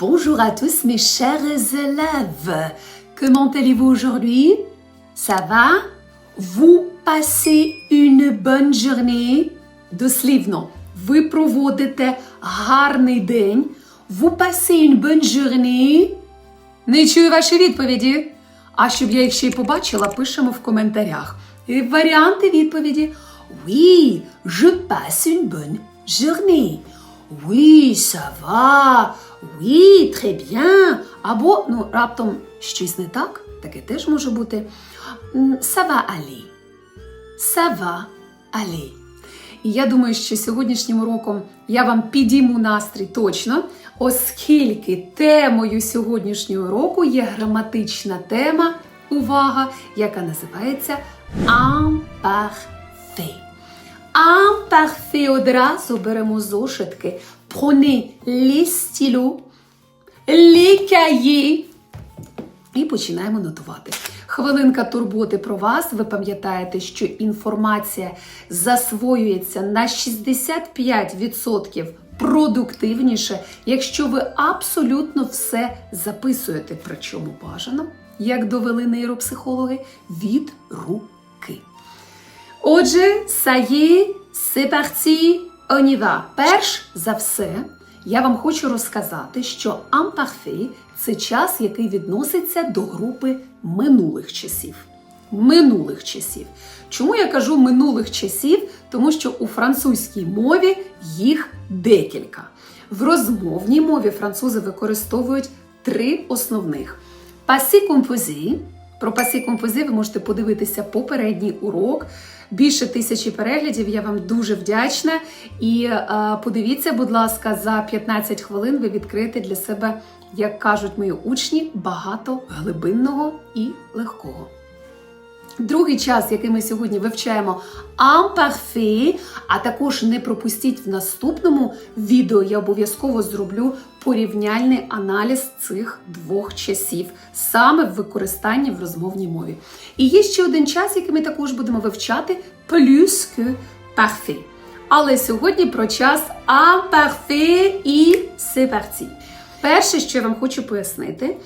Bonjour à tous mes chers élèves. Comment allez-vous aujourd'hui Ça va Vous passez une bonne journée Дослівно, ви проводите гарний день. Vous passez une bonne journée. Не чую ваші відповіді. А щоб я їх ще й побачила, пишемо в коментарях. І варіанти відповіді. Oui, je passe une bonne journée. Oui, ça va. Oui, très bien. Або, ну, раптом щось не так, таке теж може бути. Ça va aller. Ça. І я думаю, що сьогоднішнім уроком я вам підійму настрій точно, оскільки темою сьогоднішнього уроку є граматична тема, увага, яка називається imparfait. Imparfait одразу беремо зошитки. Prenez les stylos, les cahiers і починаємо нотувати. Хвилинка турботи про вас. Ви пам'ятаєте, що інформація засвоюється на 65% продуктивніше, якщо ви абсолютно все записуєте, причому бажано, як довели нейропсихологи, від руки. Отже, y c'est va. Перш за все, я вам хочу розказати, що imparfait – це час, який відноситься до групи минулих часів. Минулих часів. Чому я кажу минулих часів? Тому що у французькій мові їх декілька. В розмовній мові французи використовують три основних: passé composé. Про passé composé ви можете подивитися попередній урок. Більше тисячі переглядів. Я вам дуже вдячна. І е, подивіться, будь ласка, за 15 хвилин ви відкриєте для себе, як кажуть мої учні, багато глибинного і легкого. Другий час, який ми сьогодні вивчаємо imparfait, а також не пропустіть в наступному відео, я обов'язково зроблю порівняльний аналіз цих двох часів, саме в використанні в розмовній мові. І є ще один час, який ми також будемо вивчати plus que. Але сьогодні про час imparfait і c'est. Перше, що я вам хочу пояснити,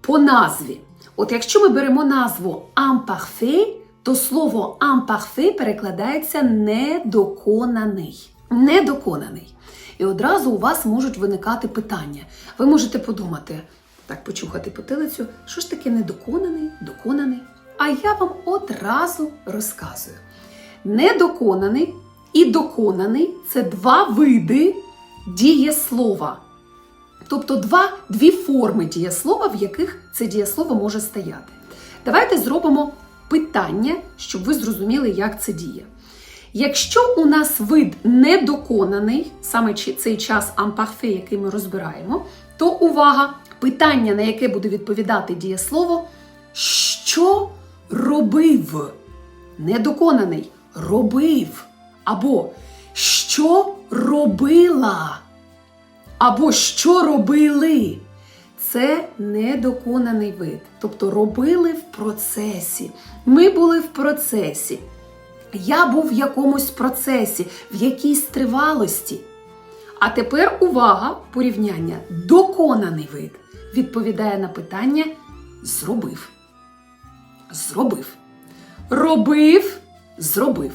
по назві. От якщо ми беремо назву imparfait, то слово imparfait перекладається недоконаний. Недоконаний. І одразу у вас можуть виникати питання. Ви можете подумати, так, почухати потилицю, що ж таке недоконаний, доконаний? А я вам одразу розказую. Недоконаний і доконаний це два види дієслова. Тобто два, дві форми дієслова, в яких це дієслово може стояти. Давайте зробимо питання, щоб ви зрозуміли, як це діє. Якщо у нас вид недоконаний, саме цей час ампарфе, який ми розбираємо, то увага! Питання, на яке буде відповідати дієслово, що робив? Недоконаний робив. Або що робила? Або що робили? Це недоконаний вид. Тобто робили в процесі. Ми були в процесі. Я був в якомусь процесі, в якійсь тривалості. А тепер увага, порівняння. Доконаний вид відповідає на питання зробив. Зробив. Робив, зробив.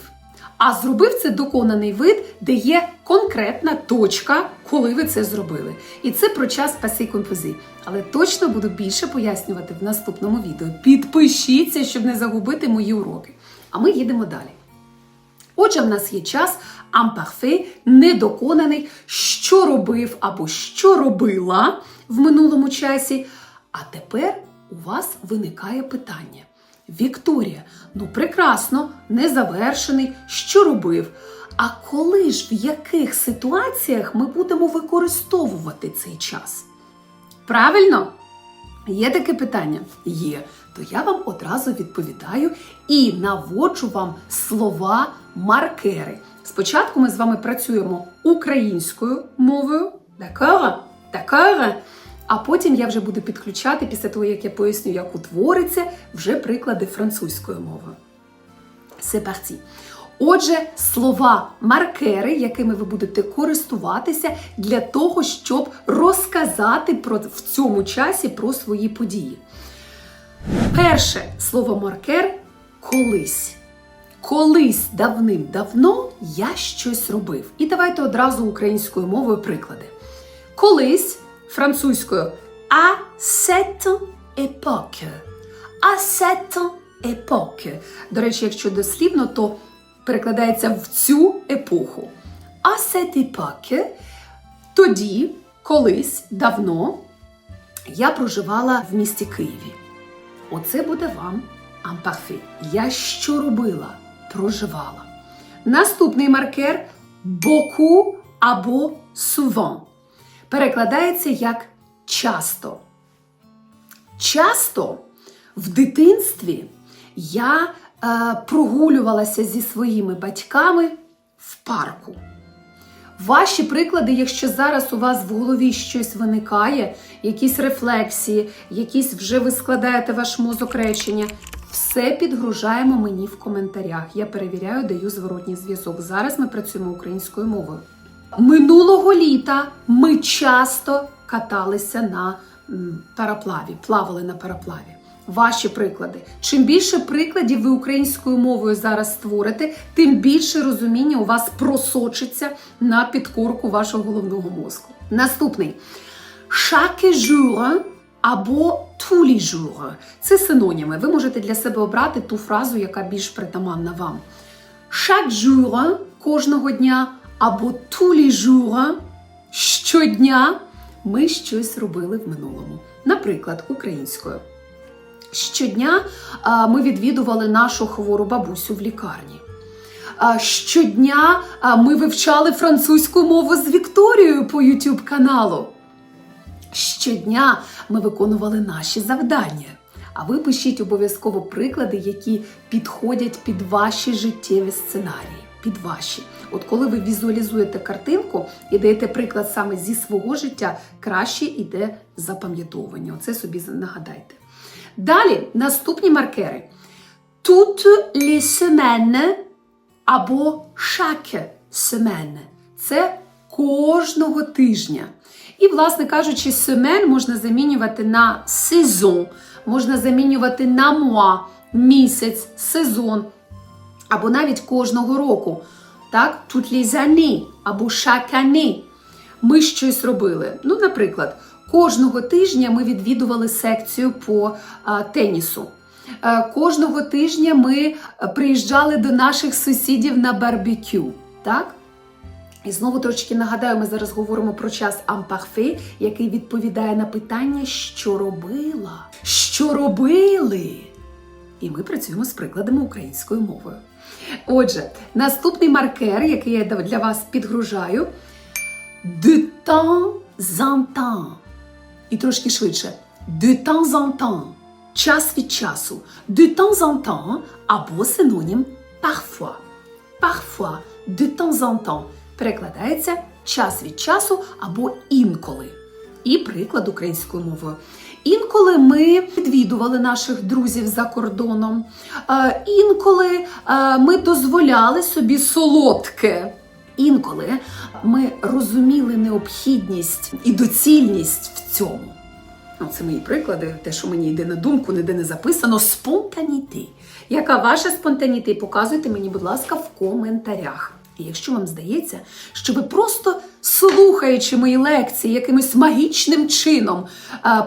А зробив це доконаний вид, де є конкретна точка, коли ви це зробили. І це про час passé composé. Але точно буду більше пояснювати в наступному відео. Підпишіться, щоб не загубити мої уроки. А ми їдемо далі. Отже, в нас є час ампарфе, недоконаний, що робив або що робила в минулому часі. А тепер у вас виникає питання. Вікторія, ну прекрасно, незавершений, що робив. А коли ж в яких ситуаціях ми будемо використовувати цей час? Правильно? Є таке питання? Є. То я вам одразу відповідаю і наводжу вам слова маркери. Спочатку ми з вами працюємо українською мовою, d'accord? D'accord? А потім я вже буду підключати, після того, як я поясню, як утвориться, вже приклади французькою мовою. C'est parti. Отже, слова маркери, якими ви будете користуватися для того, щоб розказати про в цьому часі про свої події. Перше слово маркер колись. Колись давним-давно я щось робив. І давайте одразу українською мовою приклади. Колись французькою à cette époque. À cette époque. До речі, якщо дослівно, то перекладається в цю епоху. Cette époque, тоді, колись, давно, я проживала в місті Києві. Оце буде вам ампарфі. Я що робила? Проживала. Наступний маркер боку або souvent. Перекладається як часто. Часто в дитинстві я прогулювалася зі своїми батьками в парку. Ваші приклади, якщо зараз у вас в голові щось виникає, якісь рефлексії, якісь вже ви складаєте ваш мозок речення, все підгружаємо мені в коментарях. Я перевіряю, даю зворотній зв'язок. Зараз ми працюємо українською мовою. Минулого літа ми часто каталися на параплаві, плавали на параплаві. Ваші приклади. Чим більше прикладів ви українською мовою зараз створите, тим більше розуміння у вас просочиться на підкорку вашого головного мозку. Наступний chaque jour або les jours. Це синоніми. Ви можете для себе обрати ту фразу, яка більш притаманна вам. Chaque jour кожного дня або les jours щодня ми щось робили в минулому. Наприклад, українською. Щодня ми відвідували нашу хвору бабусю в лікарні. Щодня ми вивчали французьку мову з Вікторією по YouTube каналу. Щодня ми виконували наші завдання. А ви пишіть обов'язково приклади, які підходять під ваші життєві сценарії. Під ваші. От коли ви візуалізуєте картинку і даєте приклад саме зі свого життя, краще йде запам'ятовування. Оце собі нагадайте. Далі наступні маркери. Toutes les semaines або chaque semaine. Це кожного тижня. І, власне кажучи, семен можна замінювати на сезон, можна замінювати на муа, місяць, сезон, або навіть кожного року. Так, les années, або année. Ми щось робили. Ну, наприклад, кожного тижня ми відвідували секцію по тенісу. Е, Кожного тижня ми е, приїжджали до наших сусідів на барбекю. Так? І знову трошки нагадаю, ми зараз говоримо про час ампарфе, який відповідає на питання, що робила, що робили. І ми працюємо з прикладами українською мовою. Отже, наступний маркер, який я для вас підгружаю, de temps en temps. І трошки швидше. De temps en temps. Час від часу. De temps en temps або синонім parfois. Parfois, de temps en temps перекладається час від часу або інколи. І приклад українською мовою. Інколи ми відвідували наших друзів за кордоном, е, інколи е, ми дозволяли собі солодке. Інколи ми розуміли необхідність і доцільність в цьому. Ну, це мої приклади, те, що мені йде на думку, ніде не записано спонтаніти. Яка ваша спонтаніти? Показуйте мені, будь ласка, в коментарях. І якщо вам здається, що ви просто слухаючи мої лекції якимось магічним чином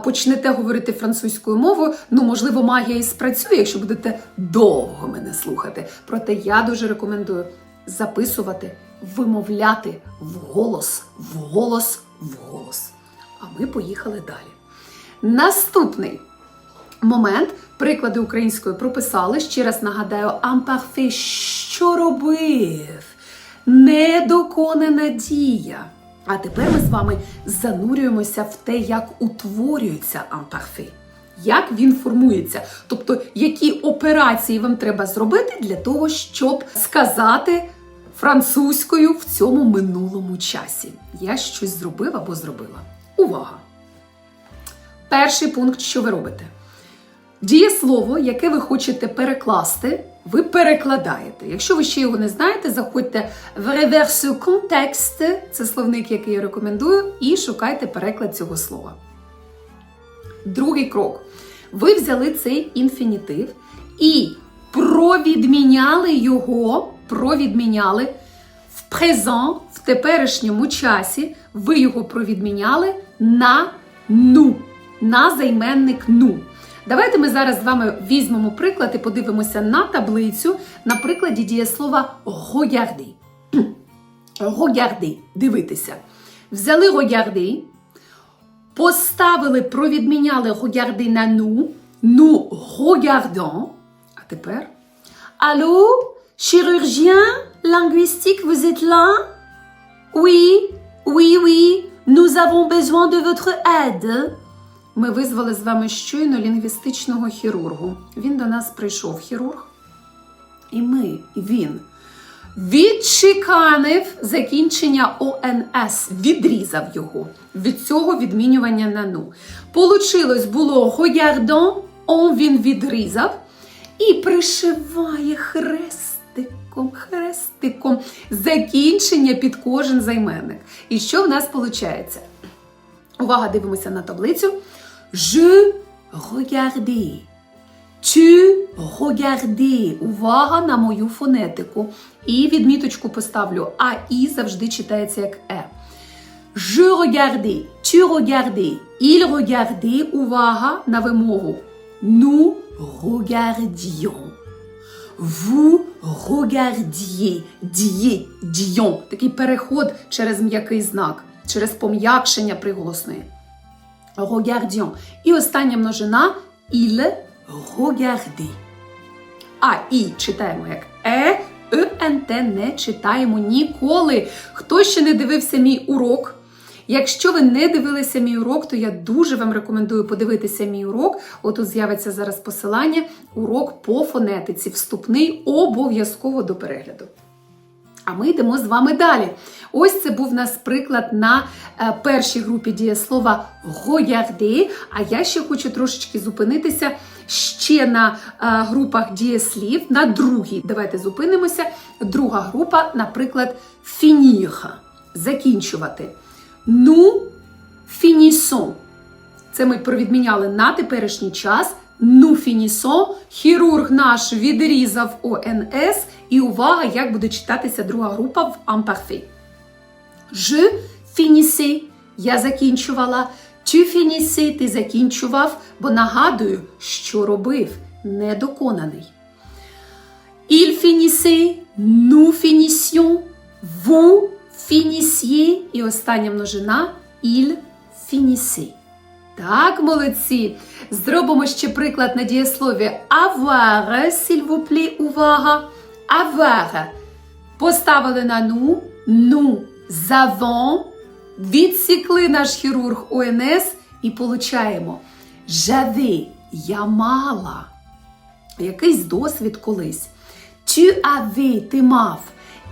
почнете говорити французькою мовою, ну можливо, магія і спрацює, якщо будете довго мене слухати. Проте я дуже рекомендую записувати, вимовляти вголос, вголос, вголос. А ми поїхали далі. Наступний момент. Приклади української прописали. Ще раз нагадаю, ампарфе що робив? Недоконана дія. А тепер ми з вами занурюємося в те, як утворюється ампарфе. Як він формується, тобто які операції вам треба зробити для того, щоб сказати французькою в цьому минулому часі. Я щось зробив або зробила. Увага! Перший пункт, що ви робите? Дієслово, яке ви хочете перекласти ви перекладаєте. Якщо ви ще його не знаєте, заходьте в реверсу контекст, це словник, який я рекомендую, і шукайте переклад цього слова. Другий крок. Ви взяли цей інфінітив і провідміняли його, провідміняли в презент, в теперішньому часі, ви його провідміняли на ну, на займенник ну. Давайте ми зараз з вами візьмемо приклад і подивимося на таблицю на прикладі дієслова regarder. Regarder, дивитися. Взяли regarder, поставили, провідміняли regarder на ну, ну regardons. Тепер. Allô, chirurgien linguistique, vous êtes là? Oui, oui, oui, nous avons besoin de votre aide. Ми визвали з вами щойно лінгвістичного хірургу. Він до нас прийшов хірург. І ми, він відчеканив закінчення ОНС, відрізав його від цього відмінювання на ну. Получилось було гоярдон, он він відрізав і пришиває хрестиком, хрестиком закінчення під кожен займенник. І що в нас виходить? Увага, дивимося на таблицю. Je regardais. Tu regardais. Увага на мою фонетику. І відміточку поставлю. А і завжди читається як е. Je regardais. Tu regardais. Il regardait. Увага на вимогу. Nous regardions. Vous regardiez. Діє, діон. Такий переход через м'який знак, через пом'якшення приголосної. Regardions. І остання множина il regardait. А і читаємо як е, е, не читаємо ніколи. Хто ще не дивився мій урок? Якщо ви не дивилися мій урок, то я дуже вам рекомендую подивитися мій урок. Отут з'явиться зараз посилання. Урок по фонетиці, вступний обов'язково до перегляду. А ми йдемо з вами далі. Ось це був у нас приклад на е, першій групі дієслова «regarder», А я ще хочу трошечки зупинитися ще на е, групах дієслів, на другій. Давайте зупинимося. Друга група, наприклад, finir – закінчувати. Ну, finissons. Це ми провідміняли на теперішній час. Ну, фінісон, хірург наш відрізав ОНС, і увага, як буде читатися друга група в ампарфі. Je finissais, я закінчувала. Tu finissais, ти закінчував, бо нагадую, що робив недоконаний. Il finissait, nous finissions, vous finissiez, і остання множина il finissait. Так, молодці. Зробимо ще приклад на дієслові vous plaît, увага. Avoir. Поставили на ну, ну, завон, відсікли наш хірург ОНС і получаємо j'avais, я мала. Якийсь досвід колись. Tu avais, ти мав.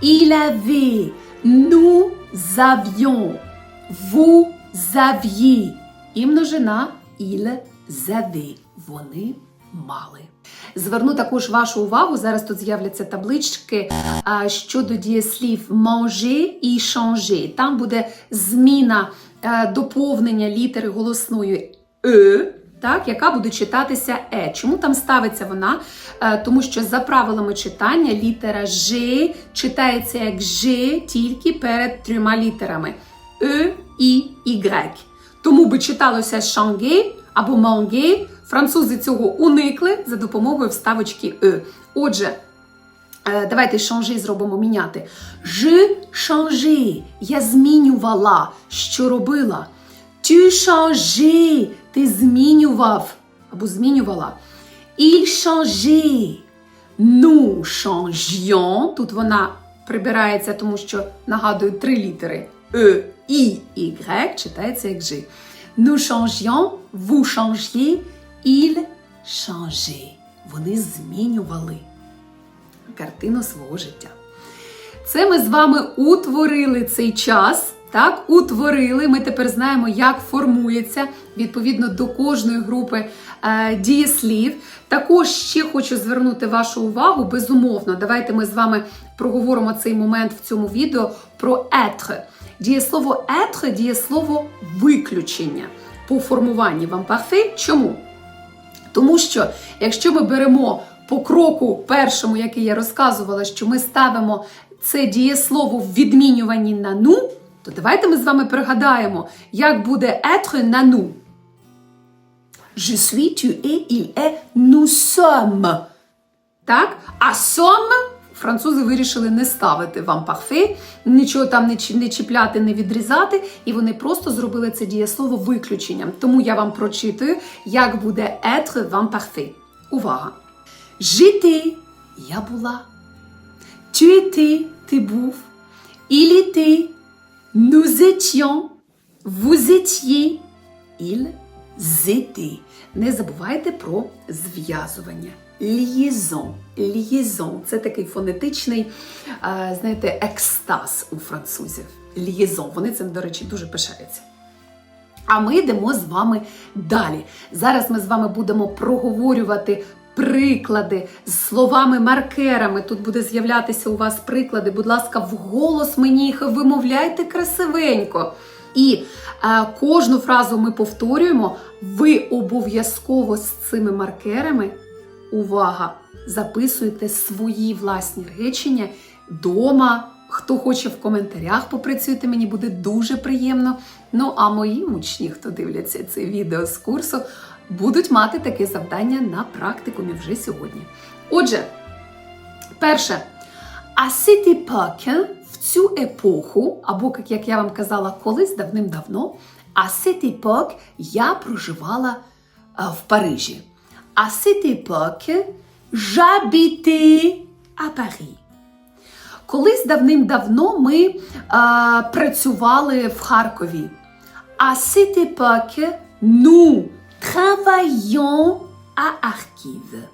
Avait, nous avions, vous aviez. І множина il avait. Вони мали. Зверну також вашу увагу. Зараз тут з'являться таблички щодо дієслів manger і changer. Там буде зміна а, доповнення літери голосною е, так, яка буде читатися е. Чому там ставиться вона? Е, тому що за правилами читання літера Ж читається як Ж тільки перед трьома літерами Е, І, Y. Тому би читалося шанге або манге. Французи цього уникли за допомогою вставочки е. Отже, е, давайте шанжи зробимо міняти. Je change, я змінювала, що робила. Tu change, ти змінював або змінювала. Il changeait. Nous changions. Тут вона прибирається, тому що нагадую три літери. Е, І, Y читається як G. Nous changions, vous changiez, il changeait. Вони змінювали картину свого життя. Це ми з вами утворили цей час. Так, утворили. Ми тепер знаємо, як формується відповідно до кожної групи е, дієслів. Також ще хочу звернути вашу увагу, безумовно. Давайте ми з вами проговоримо цей момент в цьому відео про être. Дієслово être – дієслово виключення по формуванні вам парфе. Чому? Тому що якщо ми беремо по кроку першому, який я розказувала, що ми ставимо це дієслово в відмінюванні на ну, то давайте ми з вами пригадаємо, як буде être на ну. Je suis, tu es, il est, nous sommes. Так? А sommes французи вирішили не ставити вам парфе, нічого там не не чіпляти, не відрізати, і вони просто зробили це дієслово виключенням. Тому я вам прочитаю, як буде être вам parfait. Увага! J'étais – я була. Tu étais – ти був. Il était – nous étions. Vous étiez – ils étaient. Не забувайте про зв'язування. Liaison. Liaison – це такий фонетичний, знаєте, екстаз у французів. Liaison. Вони цим, до речі, дуже пишаються. А ми йдемо з вами далі. Зараз ми з вами будемо проговорювати приклади з словами-маркерами. Тут буде з'являтися у вас приклади. Будь ласка, вголос мені їх вимовляйте красивенько. І е, кожну фразу ми повторюємо. Ви обов'язково з цими маркерами, увага, записуйте свої власні речення дома. Хто хоче в коментарях попрацюйте, мені буде дуже приємно. Ну а мої учні, хто дивляться це відео з курсу, будуть мати таке завдання на практикумі вже сьогодні. Отже, перше, а cette époque, в цю епоху, або як я вам казала, колись давним-давно, а cette époque я проживала е, в Парижі. А époque, j'habitais à Paris. Колись давним-давно ми а, працювали в Харкові. А cette époque, nous travaillions à Archive.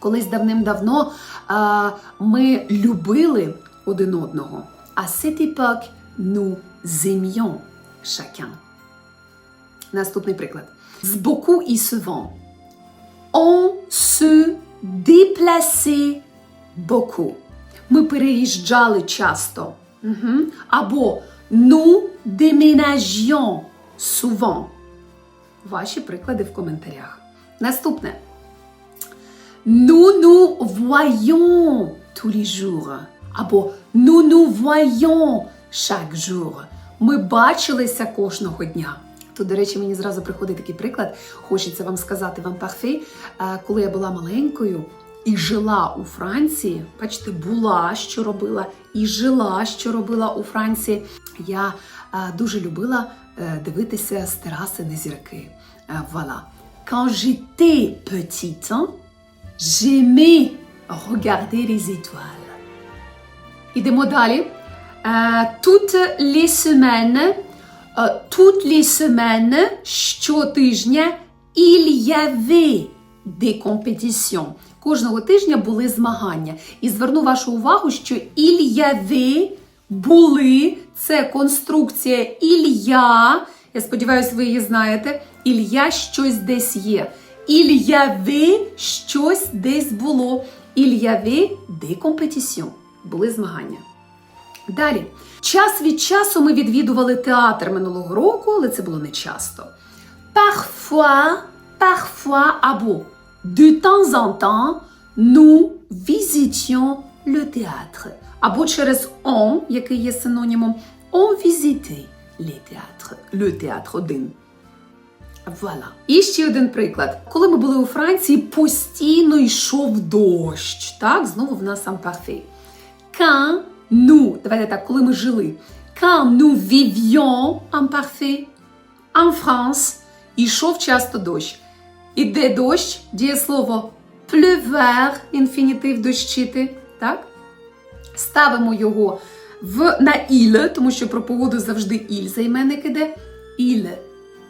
Колись давним-давно любили один одного. А nous aimions chacun. Наступний приклад. З боку і souvent. On se déplaçait beaucoup. Ми переїжджали часто. Угу. Або nous déménagions souvent. Ваші приклади в коментарях. Наступне. Nous nous voyons tous les jours. Або nous nous voyons chaque jour. Ми бачилися кожного дня. Тут, до речі, мені зразу приходить такий приклад. Хочеться вам сказати вам парфе. Е, Коли я була маленькою і жила у Франції, бачите, була, що робила, і жила, що робила у Франції. Я е, дуже любила е, дивитися з тераси на зірки. Е, Voilà. Quand j'étais petite, hein, j'aimais regarder les étoiles. Ідемо далі. Е, Toutes les semaines, е, toutes les semaines, щотижня, il y avait des compétitions. Кожного тижня були змагання. І зверну вашу увагу, що il y avait були це конструкція Ілья. Я сподіваюся, ви її знаєте. Ілья щось десь є. Avait щось десь було. Il y avait. Були змагання. Далі. Час від часу ми відвідували театр минулого року, але це було не часто. Parfois, parfois або de temps en temps, nous visitions le théâtre. Або через on, який є синонімом, on visitait les théâtres. Le théâtre один. Voilà. І ще один приклад. Коли ми були у Франції, постійно йшов дощ. Так, знову в нас сам парфait. Quand nous, давайте так, коли ми жили. Quand nous vivions en parfait, en France, йшов часто дощ. Іде дощ, дієслово pleuvoir, інфінітив дощити, так? Ставимо його в, на «il», тому що про погоду завжди «il» займенник іде. Il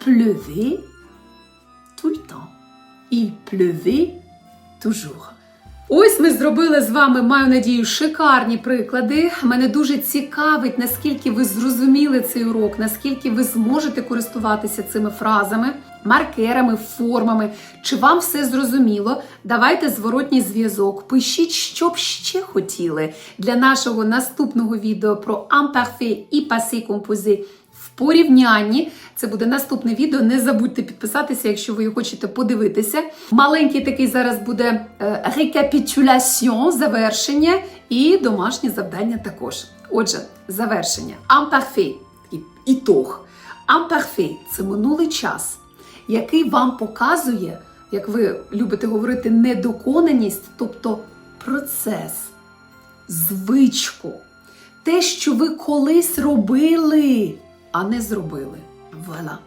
pleuvait tout le temps. Il pleuvait toujours. Ось ми зробили з вами, маю надію, шикарні приклади. Мене дуже цікавить, наскільки ви зрозуміли цей урок, наскільки ви зможете користуватися цими фразами, маркерами, формами. Чи вам все зрозуміло? Давайте зворотній зв'язок. Пишіть, що б ще хотіли для нашого наступного відео про imparfait і passé composé порівнянні. Це буде наступне відео. Не забудьте підписатися, якщо ви хочете подивитися. Маленький такий зараз буде рекапітуляціон, завершення і домашнє завдання також. Отже, завершення. Такий ітог. Imparfait – це минулий час, який вам показує, як ви любите говорити, недоконаність, тобто процес, звичку, те, що ви колись робили, а не зробили. Вуаля.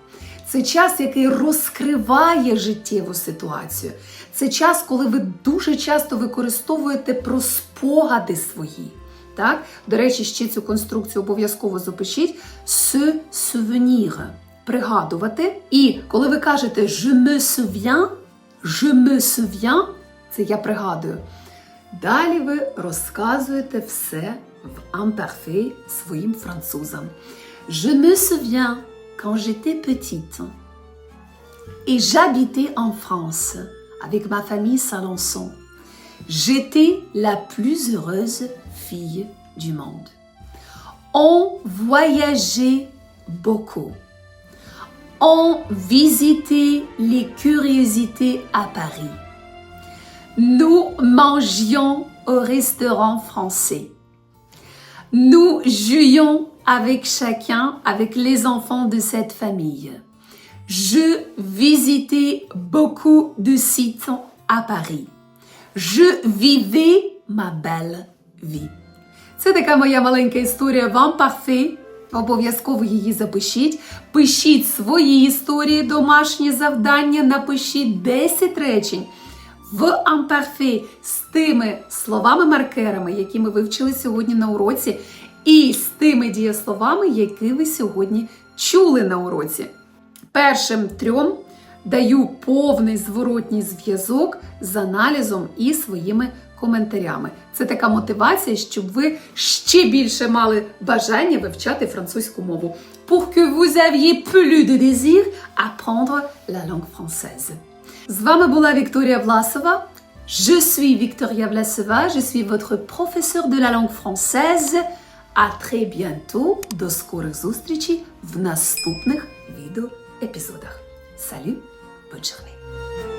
Це час, який розкриває життєву ситуацію. Це час, коли ви дуже часто використовуєте про спогади свої. Так? До речі, ще цю конструкцію обов'язково запишіть se souvenir пригадувати. І коли ви кажете je me souviens, je me souviens, це я пригадую. Далі ви розказуєте все в imparfait своїм французам. Je me souviens quand j'étais petite et j'habitais en France avec ma famille Salençon. J'étais la plus heureuse fille du monde. On voyageait beaucoup. On visitait les curiosités à Paris. Nous mangions au restaurant français. Nous jouions avec chacun, avec les enfants de cette famille. Je visitais beaucoup de sites à Paris. Je vivais ma belle vie. Це така моя маленька історія вам парфе. Обов'язково її запишіть. Пишіть свої історії, домашні завдання, напишіть 10 речень в амперфе з тими словами-маркерами, які ми вивчили сьогодні на уроці, і з тими дієсловами, які ви сьогодні чули на уроці. Першим трьом даю повний зворотній зв'язок з аналізом і своїми коментарями. Це така мотивація, щоб ви ще більше мали бажання вивчати французьку мову. Pour que vous aviez plus de désir apprendre la langue française. З вами була Вікторія Власова. Je suis Victoria Vlasova, je suis votre professeur de la langue française. Très bientôt, до скорих зустрічей в наступних відеоепізодах. епізодах. Салют! journée!